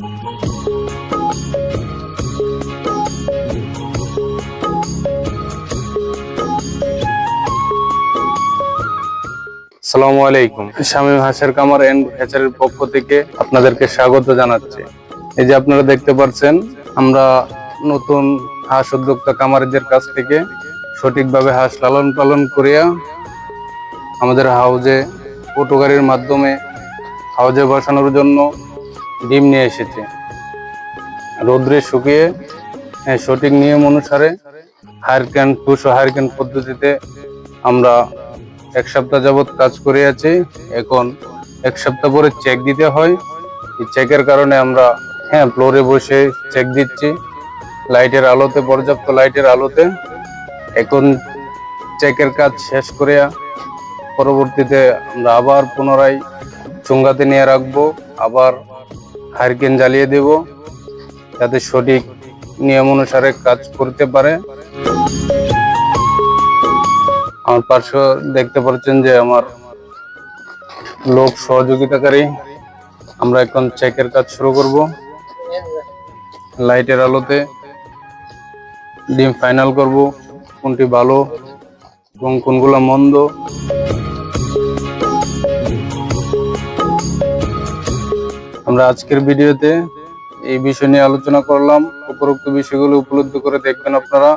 সালামু আলাইকুম। শামীম হাঁসের কামার এন্ড হ্যাচারের পক্ষ থেকে আপনাদেরকে স্বাগত জানাচ্ছি। এই যে আপনারা দেখতে পাচ্ছেন আমরা নতুন হাঁস উদ্যোক্তা কামারিদের কাছ থেকে সঠিকভাবে হাঁস লালন পালন করিয়া আমাদের হাউজে অটো গাড়ির মাধ্যমে হাউজে বসানোর জন্য ডিম নিয়ে এসেছে। রোদ্রে শুকিয়ে সঠিক নিয়ম অনুসারে হায়ারক্যান টুসো হায়ারক্যান পদ্ধতিতে আমরা এক সপ্তাহ যাবত কাজ করে আছি। এখন এক সপ্তাহ পরে চেক দিতে হয়। এই চেকের কারণে আমরা হ্যাঁ ফ্লোরে বসে চেক দিচ্ছি। লাইটের আলোতে, পর্যাপ্ত লাইটের আলোতে। এখন চেকের কাজ শেষ করে পরবর্তীতে আমরা আবার পুনরায় চুঙ্গাতে নিয়ে রাখব। আবার হারকেন জ্বালিয়ে দেব যাতে সঠিক নিয়ম অনুসারে কাজ করতে পারে। আমার পার্শ্ব দেখতে পাচ্ছেন যে আমার লোক সহযোগিতাকারী। আমরা এখন চেকের কাজ শুরু করব। লাইটের আলোতে ডিম ফাইনাল করব। কোনটি ভালো এবং কোনগুলো মন্দ। আমরা আজকের ভিডিওতে এই বিষয় নিয়ে আলোচনা করলাম। উপরোক্ত বিষয়গুলো উপলব্ধ করে দেখবেন আপনারা।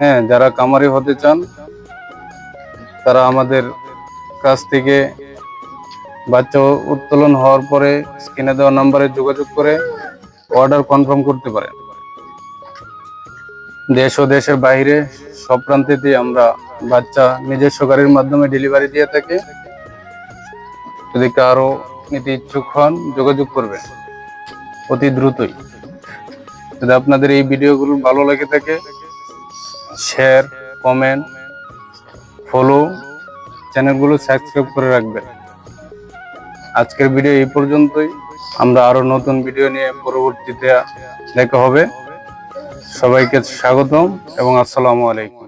হ্যাঁ যারা কামারি হতে চান, তারা আমাদের কাছ থেকে বাচ্চা উত্তোলন হওয়ার পরে স্ক্রিনে দেওয়া নাম্বারে যোগাযোগ করে অর্ডার কনফার্ম করতে পারেন। দেশ ও দেশের বাইরে সব প্রান্তেতে আমরা বাচ্চা নিজস্ব গাড়ির মাধ্যমে ডেলিভারি দিয়ে থাকি। যদি কারও নিতে ইচ্ছুক হন, যোগাযোগ করবেন। অতি দ্রুতই। যদি আপনাদের এই ভিডিওগুলো ভালো লেগে থাকে শেয়ার কমেন্ট ফলো চ্যানেলগুলো সাবস্ক্রাইব করে রাখবেন। আজকের ভিডিও এই পর্যন্তই। আমরা আরও নতুন ভিডিও নিয়ে পরবর্তীতে দেখা হবে। সবাইকে স্বাগতম এবং আসসালামু আলাইকুম।